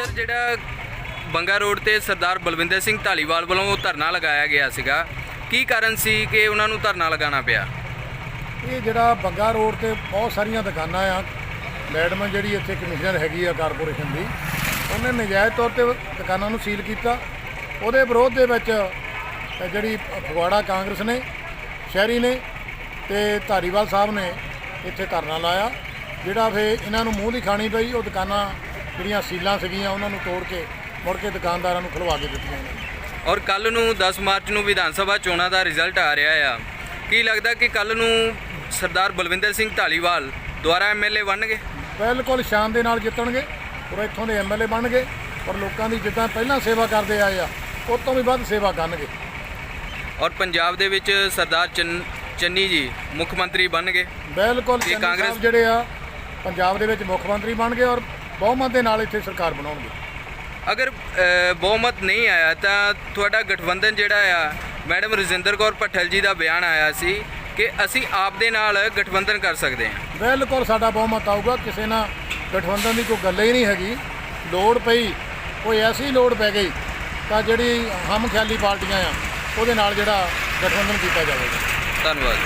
Sir, ਜਿਹੜਾ Banga road ਤੇ ਸਰਦਾਰ ਬਲਵਿੰਦਰ ਸਿੰਘ ਢਾਲੀਵਾਲ ਵੱਲੋਂ ਧਰਨਾ ਲਗਾਇਆ ਗਿਆ ਸੀਗਾ, ਕੀ ਕਾਰਨ ਸੀ ਕਿ ਉਹਨਾਂ ਨੂੰ ਧਰਨਾ ਲਗਾਉਣਾ ਪਿਆ? ਇਹ ਜਿਹੜਾ ਬੰਗਾ ਰੋਡ ਤੇ ਬਹੁਤ ਸਾਰੀਆਂ ਦੁਕਾਨਾਂ ਆ, ਮੈਡਮ ਜਿਹੜੀ ਇੱਥੇ ਕਮਿਸ਼ਨਰ ਹੈਗੀ ਆ ਕਾਰਪੋਰੇਸ਼ਨ ਦੀ, ਉਹਨੇ ਨਜਾਇਜ਼ ਤੌਰ ਤੇ ਦੁਕਾਨਾਂ ਨੂੰ ਸੀਲ ਕੀਤਾ। ਉਹਦੇ ਵਿਰੋਧ ਦੇ ਵਿੱਚ ਜਿਹੜੀ ਫਗਵਾੜਾ ਕਾਂਗਰਸ ਨੇ, ਸ਼ਹਿਰੀ ਨੇ ਤੇ ਧਾਰੀਵਾਲ ਸਾਹਿਬ ਨੇ ਇੱਥੇ ਧਰਨਾ ਲਾਇਆ, ਜਿਹੜਾ ਫੇ ਇਹਨਾਂ ਨੂੰ ਮੂੰਹ ਦੀ ਖਾਣੀ ਪਈ, ਉਹ ਦੁਕਾਨਾਂ ਜਿਹੜੀਆਂ ਸੀਲਾਂ ਸੀਗੀਆਂ ਉਹਨਾਂ ਨੂੰ ਤੋੜ ਕੇ ਮੁੜ ਕੇ ਦੁਕਾਨਦਾਰਾਂ ਨੂੰ ਖੁਲਵਾ ਕੇ ਦਿੱਤੀਆਂ ਇਹਨਾਂ ਨੇ। ਔਰ ਕੱਲ ਨੂੰ 10 ਮਾਰਚ ਨੂੰ ਵਿਧਾਨ ਸਭਾ ਚੋਣਾਂ ਦਾ ਰਿਜ਼ਲਟ ਆ ਰਿਹਾ ਆ। ਕੀ ਲੱਗਦਾ ਕਿ ਕੱਲ ਨੂੰ ਸਰਦਾਰ ਬਲਵਿੰਦਰ ਸਿੰਘ ਢਾਲੀਵਾਲ ਦੁਆਰਾ ਐਮਐਲਏ ਬਣਨਗੇ? ਬਿਲਕੁਲ ਸ਼ਾਨ ਦੇ ਨਾਲ ਜਿੱਤਣਗੇ ਔਰ ਇੱਥੋਂ ਦੇ ਐਮਐਲਏ ਬਣਨਗੇ ਔਰ ਲੋਕਾਂ ਦੀ ਜਿੱਦਾਂ ਪਹਿਲਾਂ ਸੇਵਾ ਕਰਦੇ ਆਏ ਆ ਉਹ ਤੋਂ ਵੀ ਵੱਧ ਸੇਵਾ ਕਰਨਗੇ। ਔਰ ਪੰਜਾਬ ਦੇ ਵਿੱਚ ਸਰਦਾਰ ਚੰਨ- ਚੰਨੀ ਜੀ ਮੁੱਖ ਮੰਤਰੀ ਬਣਨਗੇ। ਬਿਲਕੁਲ ਚੰਨੀ ਕਾਂਗਰਸ- ਸਾਹਿਬ ਜਿਹੜੇ ਆ ਪੰਜਾਬ ਦੇ ਵਿੱਚ ਮੁੱਖ ਮੰਤਰੀ ਬਣ ਗਏ ਔਰ ਬਹੁਮਤ ਦੇ ਨਾਲ ਇੱਥੇ ਸਰਕਾਰ ਬਣਾਉਣਗੇ। ਅਗਰ ਅ, ਬਹੁਮਤ ਨਹੀਂ ਆਇਆ ਤਾਂ ਤੁਹਾਡਾ ਗਠਬੰਧਨ ਜਿਹੜਾ ਆ ਮੈਡਮ ਰਜਿੰਦਰ ਕੌਰ ਭੱਠਲ ਜੀ ਦਾ ਬਿਆਨ ਆਇਆ ਸੀ ਕਿ ਅਸੀਂ ਆਪ ਦੇ ਨਾਲ ਗਠਬੰਧਨ ਕਰ ਸਕਦੇ ਹਾਂ। ਬਿਲਕੁਲ ਸਾਡਾ ਬਹੁਮਤ ਆਊਗਾ ਕਿਸੇ ਨਾਲ ਗਠਬੰਧਨ ਦੀ ਕੋਈ ਗੱਲ ਹੀ ਨਹੀਂ ਹੈਗੀ। ਲੋੜ ਪਈ ਕੋਈ ਐਸੀ ਲੋੜ ਪੈ ਗਈ ਤਾਂ ਜਿਹੜੀ ਹਮ ਖਿਆਲੀ ਪਾਰਟੀਆਂ ਆ ਉਹਦੇ ਨਾਲ ਜਿਹੜਾ ਗਠਬੰਧਨ ਕੀਤਾ ਜਾਵੇਗਾ। ਧੰਨਵਾਦ।